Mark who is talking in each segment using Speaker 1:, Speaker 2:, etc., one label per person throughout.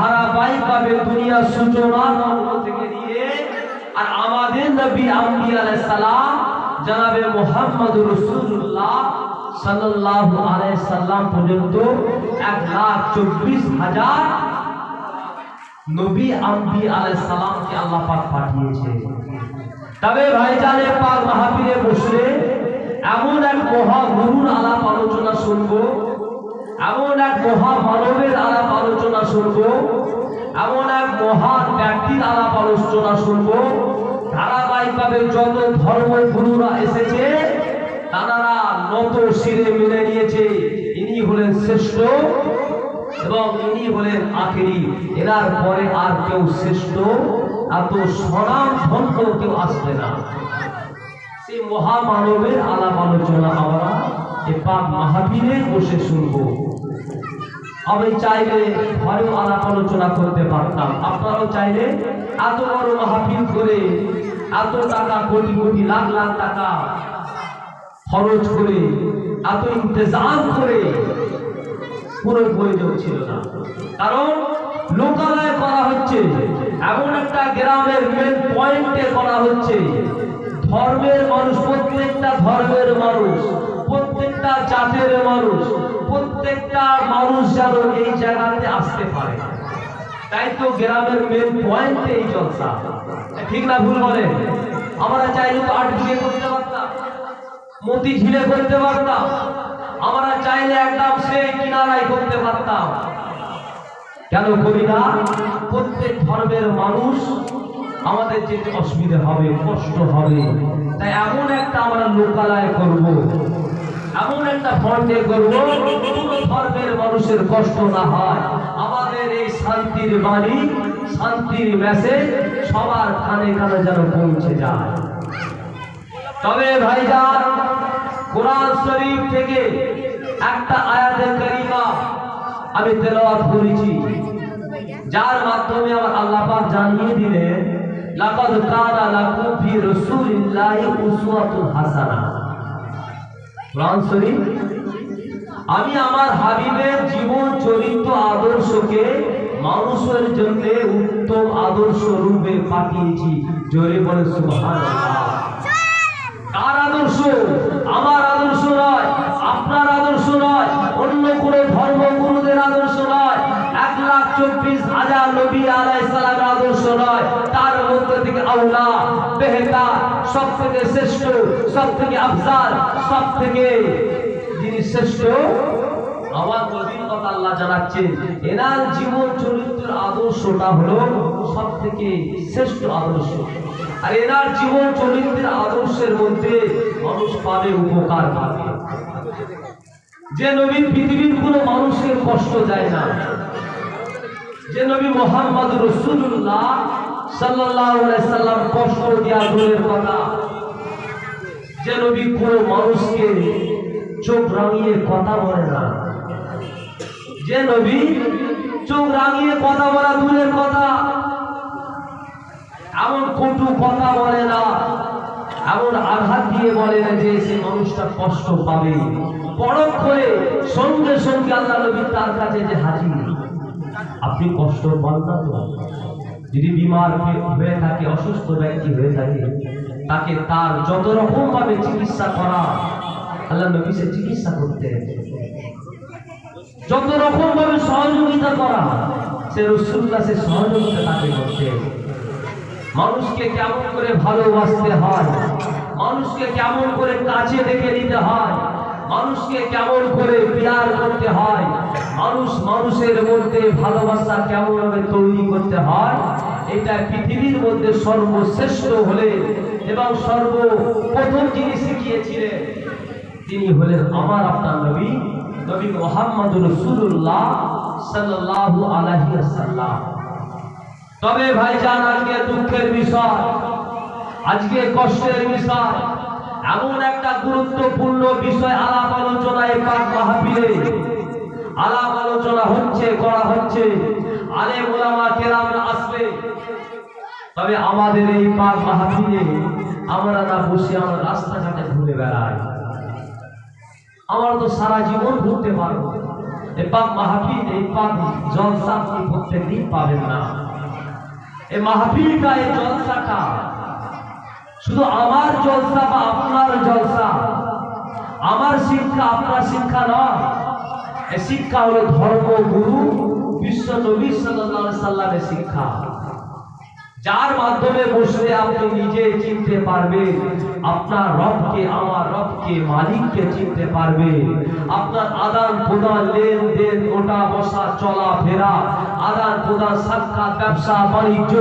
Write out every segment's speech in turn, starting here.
Speaker 1: ধারাবাহিকভাবে দুনিয়ার সূচনা লগ্ন থেকে নিয়ে আর আমাদের নবী আম্বি আলাইহিস সালাম, জনাবে মুহাম্মদ রাসূলুল্লাহ সাল্লাল্লাহু আলাইহি সাল্লাম পর্যন্ত এক লাখ চব্বিশ হাজার নবী আম্বি আলাইহিস সালামকে আল্লাহ পাক পাঠিয়েছে তবে ভাইজানে পাক মাহফিলে বসলে এমন এক মহা গুরুর আলাপ আলোচনা শুনব এমন এক মহা মানবের আলাপ আলোচনা শুনব, এমন এক মহান ব্যক্তির আলাপ আলোচনা শুনব। ধারাবাহিকভাবে যত ধর্ম গুরুরা এসেছে, তারা নত শিরে মেনে নিয়েছে। ইনি হলেন শ্রেষ্ঠ এবং ইনি হলেন আখেরি। এনার পরে আর কেউ শ্রেষ্ঠ, এত স্বনাম ধন্য কেউ আসবে না। সেই মহামানবের আলাপ আলোচনা আমরা এ পাক মাহাবীরে বসে শুনব। আমি চাইলে ঘরেও আলাপ আলোচনা করতে পারতাম। আপনারাও চাইলে এত বড় মাহফিল করে এত টাকা, কোটি কোটি, লাখ লাখ টাকা খরচ করে, এত ইন্তজাম করে কোনো প্রয়োজন ছিল না। কারণ লোকালয় করা হচ্ছে, এমন একটা গ্রামের মেন পয়েন্টে করা হচ্ছে, ধর্মের মানুষ, প্রত্যেকটা ধর্মের মানুষ প্রত্যেকটা জাতের মানুষ, প্রত্যেকটা মানুষ যেন এই জায়গাতে আসতে পারে। তাই তো গ্রামের মেন পয়েন্টে এই জলসা। ঠিক না ভুল বলে? আমরা চাইলে তো আট বিয়ে করতে পারতাম, মতি ঝিলে করতে পারতাম। আমরা চাইলে একদম সেই কিনারায় করতে পারতাম। কেন করি না? প্রত্যেক ধর্মের মানুষ আমাদের যেতে অসুবিধা হবে, কষ্ট হবে। তাই এমন একটা আমরা লোকালয় করব। এমন একটা ফন্ডে করব ধর্মের মানুষের কষ্ট না হয়। আমাদের এই শান্তির বাণী, শান্তির মেসেজ সবার কানে কানে যেন পৌঁছে যায়। তবে ভাইজান, কোরআন শরীফ থেকে একটা আয়াতে কারিমা আমি তেলাওয়াত করেছি। যার মাধ্যমে আমার আল্লাহ পাক জানিয়ে দিলেন, লাকাদ কানা লাকুম ফি রাসূলিল্লাহি উসওয়াতুন হাসানা আমি আমার হাবিবের জীবন চরিত্র আদর্শকে মানুষের জন্য উত্তম আদর্শ রূপে পাঠিয়েছি। জোরে বলে সুবহানাল্লাহ। কার আদর্শ? আমার আদর্শ নয়, আপনার আদর্শ নয়, অন্য কোন ধর্মগুরুদের আদর্শ নয়। এক লাখ চব্বিশ হাজার নবী আলাই সালামের আদর্শ নয়। তার মধ্যে থেকে আউলা, বেহেতা সব থেকে শ্রেষ্ঠ সব থেকে আফজাল সব থেকে যিনি শ্রেষ্ঠ, আমার নবীর কথা আল্লাহ জানাচ্ছেন। এনার জীবন চরিত্রের আদর্শটা হলো সব থেকে শ্রেষ্ঠ আদর্শ। আর এনার জীবন চরিত্রের আদর্শের মধ্যে মানুষ পাবে, উপকার পাবে। যে নবী পৃথিবীর কোনো মানুষকে কষ্ট দেয় না। যে নবী মোহাম্মদ রসুল্লাহ সাল্লাহ সাল্লাম কষ্ট দেওয়া দূরের কথা যে নবী মানুষকে চোখ রাঙিয়ে কথা বলে না। যে নবী চোখ রাঙিয়ে কথা বলা দূরের কথা। এমন কটু কথা বলে না। এমন আঘাত দিয়ে বলে না যে সে মানুষটা কষ্ট পাবে। পরক্ষণে সঙ্গে সঙ্গে আল্লাহ নবী তার কাছে যে হাজির। আপনি কষ্ট পান না তো? যদি বিমার হয়ে থাকে, অসুস্থ ব্যক্তি হয়ে থাকে, তাকে তার যত রকম ভাবে চিকিৎসা করা, আল্লাহ নবী সে চিকিৎসা করতেন যত রকম ভাবে সহযোগিতা করা, সে রসুল্লাহ সে সহযোগিতা তাকে করতে মানুষকে কেমন করে ভালোবাসতে হয়, মানুষকে কেমন করে কাছে ডেকে নিতে হয় মানুষকে কেমন করে পিয়ার করতে হয়? মানুষ মানুষের মধ্যে ভালোবাসা কেমন ভাবে তৈরি করতে হয়? এটা পৃথিবীর মধ্যে সর্বশ্রেষ্ঠ হলে এবং সর্বপ্রথম যিনি শিখিয়েছিলেন, তিনি হলেন আমার আপনার নবী নবী মোহাম্মদ রসুল্লাহ সাল্লাল্লাহু আলাইহি ওয়াসাল্লাম। তবে ভাইজান, আজকে দুঃখের বিষয়, আজকে কষ্টের বিষয় এমন একটা গুরুত্বপূর্ণ বিষয় আলাপ আলোচনায় পাক মাহফিলে। আলাপ আলোচনা হচ্ছে, করা হচ্ছে। আলে ওলামা কেরামরা আসবে। তবে আমাদের এই পাক মাহফিলে আমরা না বসে, আমরা রাস্তাঘাটে ঘুরে বেড়াই। আমার তো সারা জীবন ঘুরতে পারব। এ পাক মাহফিল, এই পাক জলসা আপনি প্রত্যেকদিন পাবেন না। এই মাহফিলটা এই জলসাটা শুধু আমার জলসা বা আপনার জলসা? আমার শিক্ষা আপনার শিক্ষা নয়। শিক্ষা হলো ধর্মগুরু বিশ্ব নবী সাল্লামের শিক্ষা। যার মাধ্যমে বসলে আপনি নিজে চিনতে পারবেন, আপনার রবকে, আমার রবকে, মালিককে চিনতে পারবে আপনার আদান প্রদান, লেনদেন ওটা বসা চলা ফেরা আদান প্রদান, সাক্ষাৎ, ব্যবসা, বাণিজ্য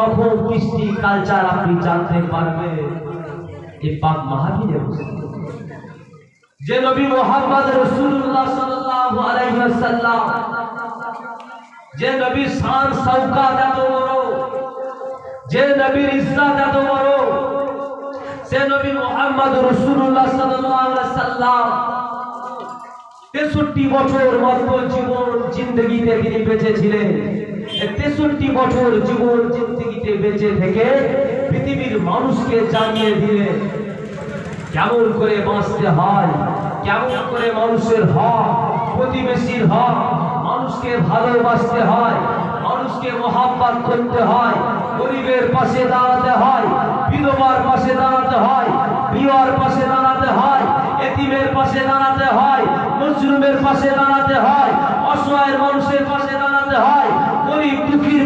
Speaker 1: রকম কৃষ্টি কালচার আপনি জানতে পারবেন। যে নবী মোহাম্মদ রসুল্লাহ যে শান এত বড়, যে নবীর এত বড়, সে নবী মোহাম্মদ রসুল্লাহ বছর মতো জীবন, জিন্দগিতে তিনি বেঁচে ছিলেন। তেষট্টি বছর জীবন জিন্দগিতে বেঁচে থেকে পৃথিবীর মানুষকে জানিয়ে দিলেন কেমন করে বাঁচতে হয়, কেমন করে মানুষের হক, প্রতিবেশীর হক, মানুষকে ভালোবাসতে হয়, মানুষকে মহাব্বাত করতে হয়, গরিবের পাশে দাঁড়াতে হয়, বিধবার পাশে দাঁড়াতে হয়, বিয়ার পাশে দাঁড়াতে হয়, এতিমের পাশে দাঁড়াতে হয়, মজলুমের পাশে দাঁড়াতে হয় অসহায়ের মানুষের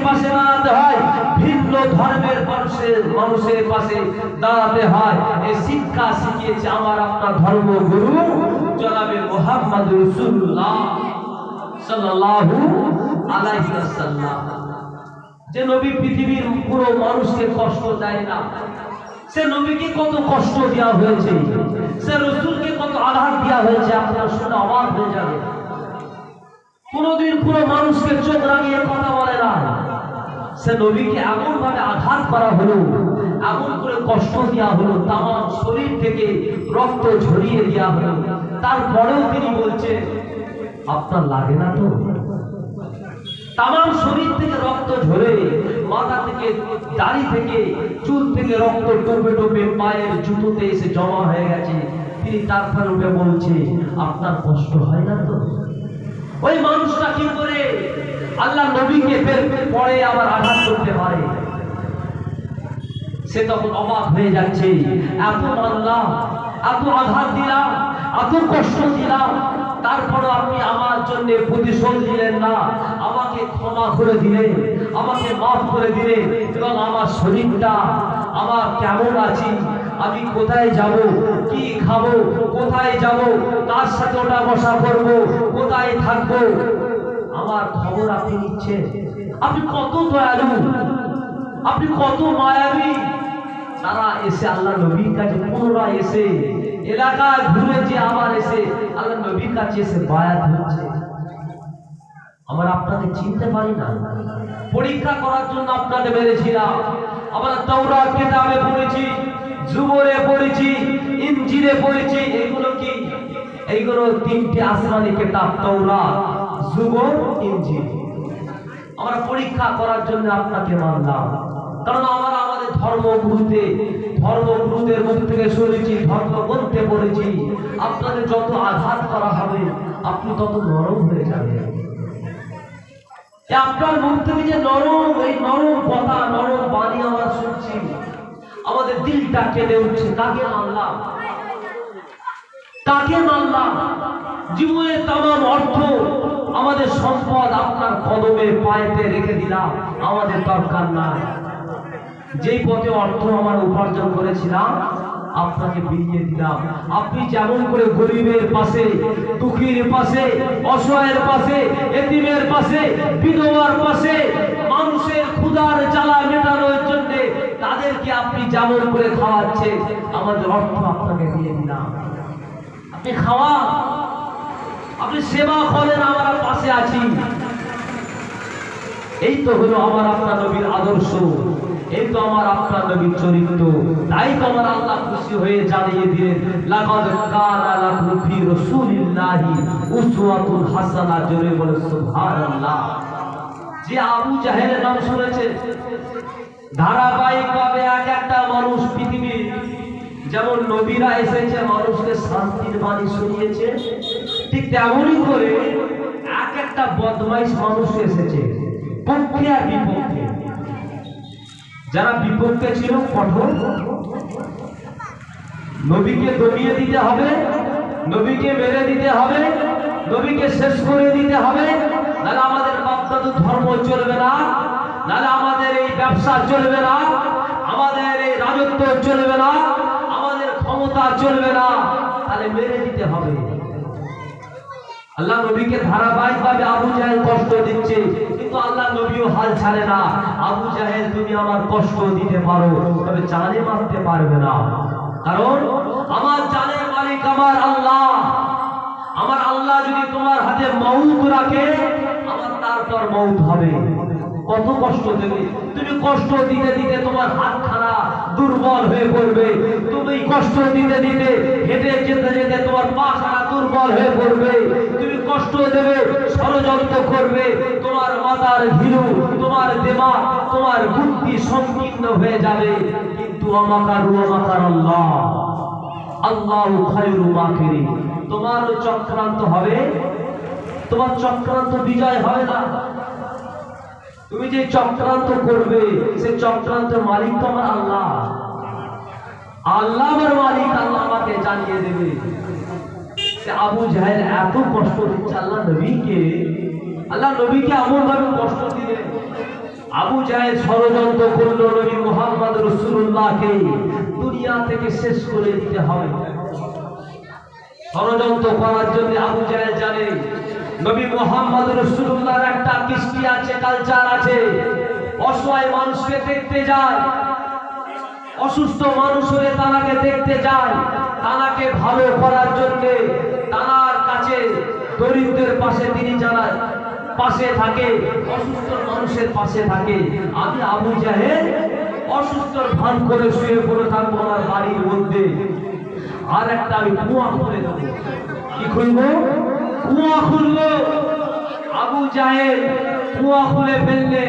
Speaker 1: পাশে দাঁড়াতে হয়, ভিন্ন ধর্মের মানুষের মানুষের পাশে দাঁড়াতে হয়। এই শিক্ষা শিখিয়েছে আমার আপনার ধর্মগুরু জনাবে মোহাম্মদ রসুল্লাহ পুরো মানুষকে কষ্ট দেয় না, সে নবীকে কত কষ্ট দেওয়া হয়েছে, সে কত দেওয়া হয়েছে, আপনার মানুষকে চোখ রাঙিয়ে কথা বলে না। সে নবীকে এমন ভাবে আঘাত করা হলো, এমন করে কষ্ট দেওয়া হলো তাম শরীর থেকে রক্ত ঝরিয়ে দেওয়া হলো। তারপরেও তিনি বলছে আপনার লাগে না তো? তাম শরীর থেকে রক্ত ঝরে, মাথা থেকে, দাড়ি থেকে, চুল থেকে রক্ত টোপে টোপে পায়ের জুতোতে এসে জমা হয়ে গেছে। তিনি তারপর উঠে বলছে আপনার কষ্ট হয় না তো? ওই মানুষটা কি করে আল্লাহ নবীকে ফের পরে আবার আঘাত করতে পারে। সে তখন অবাক হয়ে যাচ্ছে। এত মানলাম, এত আঘাত দিলাম, এত কষ্ট দিলাম। তারপরে আপনি আমার জন্য প্রতিশোধ দিলেন না। আমাকে ক্ষমা করে দিলেন, আমাকে মাফ করে দিলেন এবং আমার শরীরটা, আমার কেমন আছি, আমি কোথায় যাব, কি খাব, কোথায় যাব কার সাথে ওটা বসা করব, কোথায় থাকব আমার খবর আপনি নিচ্ছেন। আপনি কত দয়ালু, আপনি কত মায়াবী। তারা এসে আল্লাহ নবীর কাছে পুনরায় এসে এলাকায় ঘুরে যে আবার এসে আল্লাহ নবীর কাছে এসে বায়াত হচ্ছে। আমরা আপনাকে চিনতে পারি না। পরীক্ষা করার জন্য আপনাকে মেরেছিলাম। আমরা তৌরাত কেতাবে পড়েছি জুবরে পড়েছি, ইনজিলে পড়েছি। এগুলো কি? এইগুলো তিনটি আসমানি কিতাব তৌরাত জুবর ইনজিল আমরা পরীক্ষা করার জন্য আপনাকে মানলাম। কারণ আমরা আমাদের ধর্মগুরুতে, ধর্মগুরুদের মুখ থেকে শুনেছি, ধর্ম বলতে পড়েছি। আপনাদের যত আঘাত করা হবে, আপনি তত নরম হয়ে যাবেন। আপনার মুখ থেকে যে নরম, এই নরম কথা, নরম বাণী আমরা শুনছি, আমাদের দিলটা কেঁদে উঠছে। তাকে মানলাম? তাকে মানলাম? জীবনের তাম অর্থ আমাদের সম্পদ আপনার কদমে পায়েতে রেখে দিলাম, আমাদের দরকার নাই। যেই পথে অর্থ আমার উপার্জন করেছিলাম, আপনাকে বিলিয়ে দিলাম। আপনি যেমন করে গরিবের পাশে, দুঃখীর পাশে, অসহায়ের পাশে, এতিমের পাশে, বিধবার পাশে, মানুষের ক্ষুধার জ্বালা মেটানোর জন্য তাদেরকে আপনি যেমন করে খাওয়াচ্ছেন, আমাদের অর্থ আপনাকে দিয়ে দিলাম। আপনি খাওয়া আপনি সেবা করেন আমরা পাশে আছি। এই তো হলো আমার আপনার নবীর আদর্শ। এই তো আমার আপনার নবীর চরিত্র। তাই তো আমার আল্লাহ খুশি হয়ে জানিয়ে দিলেন, লাকাদ কানা লাকুম ফি রাসূলিল্লাহি উসওয়াতুন হাসানা। জোরে বলে, সুবহানাল্লাহ। যে আবু জাহেলের নাম শুনেছে ধারাবাহিকভাবে এক একটা মানুষ পৃথিবীর যেমন নবীরা এসেছে, মানুষকে শান্তির বাণী শুনিয়েছে ঠিক তেমনই করে এক একটা বদমাইশ মানুষ এসেছে পক্ষে আর বিপক্ষে। যারা বিপক্ষে ছিল, কঠোর। নবীকে দমিয়ে দিতে হবে, নবীকে মেরে দিতে হবে, নবীকে শেষ করে দিতে হবে। নাহলে আমাদের বাপদাদু ধর্ম চলবে না, নাহলে আমাদের এই ব্যবসা চলবে না, আমাদের এই রাজত্ব চলবে না, আমাদের ক্ষমতা চলবে না। তাহলে মেরে দিতে হবে। আল্লাহ নবীকে ধারাবাহিকভাবে আবু জাহেল কষ্ট দিচ্ছে, কিন্তু আল্লাহ নবীও হাল ছাড়ে না। আবু জাহেল, তুমি আমার কষ্ট দিতে পারো, তবে জানে মারতে পারবে না। কারণ আমার জানের মালিক আমার আল্লাহ। আমার আল্লাহ যদি তোমার হাতে মৌত রাখে, আমার তারপর মৌত হবে। কত কষ্ট দেবে? তুমি কষ্ট দিতে দিতে তোমার হাতখানা দুর্বল হয়ে পড়বে। তুমি কষ্ট দিতে দিতে হেঁটে যেতে যেতে তোমার পা খানা দুর্বল হয়ে পড়বে। তুমি কষ্ট দেবে, ষড়যন্ত্র করবে। তোমার মাতার ভিড়ু তোমার দেমা তোমার বুদ্ধি সংকীর্ণ হয়ে যাবে। কিন্তু আমাকার আমাকার আল্লাহ আল্লাহ খায়রু মাকিরি তোমার চক্রান্ত হবে। তোমার চক্রান্ত বিজয় হবে না। তুমি যে চক্রান্ত করবে, সে চক্রান্তের মালিক তো আমার আল্লাহ। আল্লাহ আমার মালিক আল্লাহ আমাকে জানিয়ে দেবে। আবু জাহেল এত কষ্ট দিচ্ছে, আল্লাহ নবীকে আল্লাহ নবীকে এমন ভাবে কষ্ট দিলে। আবু জাহেল ষড়যন্ত্র করল নবী মোহাম্মদ রসুল্লাহকে দুনিয়া থেকে শেষ করে দিতে হবে। ষড়যন্ত্র করার জন্য আবু জাহেল জানে নবী মোহাম্মদ রসুল্লাহর একটা কৃষ্টি আছে কালচার আছে। অসহায় মানুষকে দেখতে যায়। অসুস্থ মানুষ হলে তানাকে দেখতে যায়। তানাকে ভালো করার জন্য তানার কাছে দরিদ্রের পাশে তিনি যারা পাশে থাকে, অসুস্থ মানুষের পাশে থাকে। আমি আবু জাহেদ অসুস্থর ভান করে শুয়ে পড়ে থাকব আমার বাড়ির মধ্যে। আর একটা আমি কুয়া খুলে দেবো। কি খুলবো? কুয়া খুলবো আবু জাহেদ কুয়া খুলে ফেললে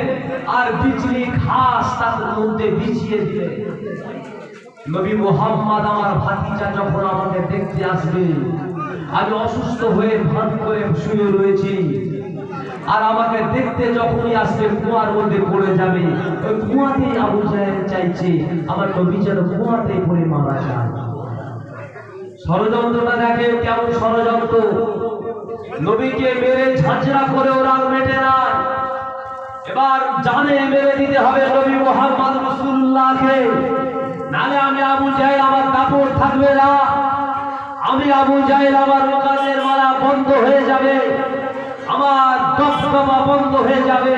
Speaker 1: আর বিজলি ঘাস তার মধ্যে বিছিয়ে দিলে। নবী মোহাম্মদ আমার ভাতিজা যখন আমাকে দেখতে আসবে, আমি অসুস্থ হয়ে ভান করে শুয়ে রয়েছি। আর আমাকে দেখতে যখনই আসবে, কুয়ার মধ্যে পড়ে যাবে। ওই কুয়াতেই আবু জাহেদ চাইছে, আমার নবী যেন কুয়াতে পড়ে মারা যায়। ষড়যন্ত্রটা দেখে কেমন ষড়যন্ত্র। নবীকে মেরে ঝাঁঝরা করে ওরা মেটে নাই এবার জানে মেরে দিতে হবে নবী মোহাম্মদ রসুল্লাহকে নালে আমি আবু জাহেল আমার কাপড় থাকবে না। আমি আবু জাহেল আমার দোকানের মালা বন্ধ হয়ে যাবে। আমার দশ বন্ধ হয়ে যাবে।